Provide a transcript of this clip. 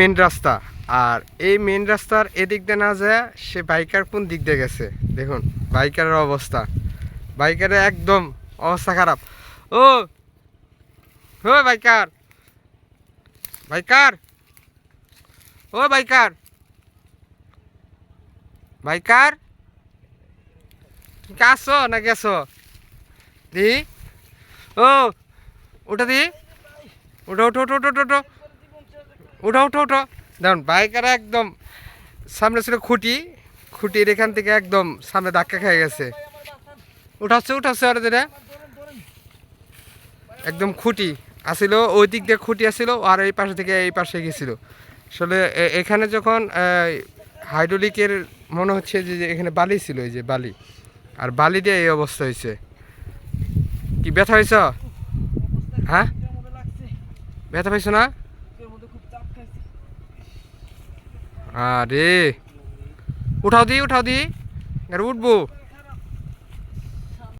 Main রাস্তা। আর এই main রাস্তার এদিক দিয়ে না যায়, সে বাইকার কোন দিক দিয়ে গেছে? দেখুন বাইকারের অবস্থা। বাইকারের একদম অবস্থা খারাপ। ও বাইকার বাইকার ও বাইকার বাইকার আসছো না গেছো দি, ও, ওটা দি। ওঠো ওঠো ওঠো ওঠো ওঠো ওঠো ওঠো ওঠো দেখুন বাইকার একদম সামনে ছিল খুঁটি খুঁটির এখান থেকে একদম সামনে ধাক্কা খেয়ে গেছে। উঠাচ্ছে উঠাচ্ছে আর দিনে একদম খুঁটি আসিল, ওই দিক দিয়ে খুঁটি আসিল, আর এই পাশে থেকে এই পাশে গেছিল। আসলে এখানে যখন হাইড্রোলিকের মনে হচ্ছে যে এখানে বালি ছিল, এই যে বালি। আর বালি দিয়ে এই অবস্থা হয়েছে। কি ব্যথা হয়েছ? হ্যাঁ? ব্যথা পাইছো না? আরে উঠাও দি উঠাও দি। আর উঠবো।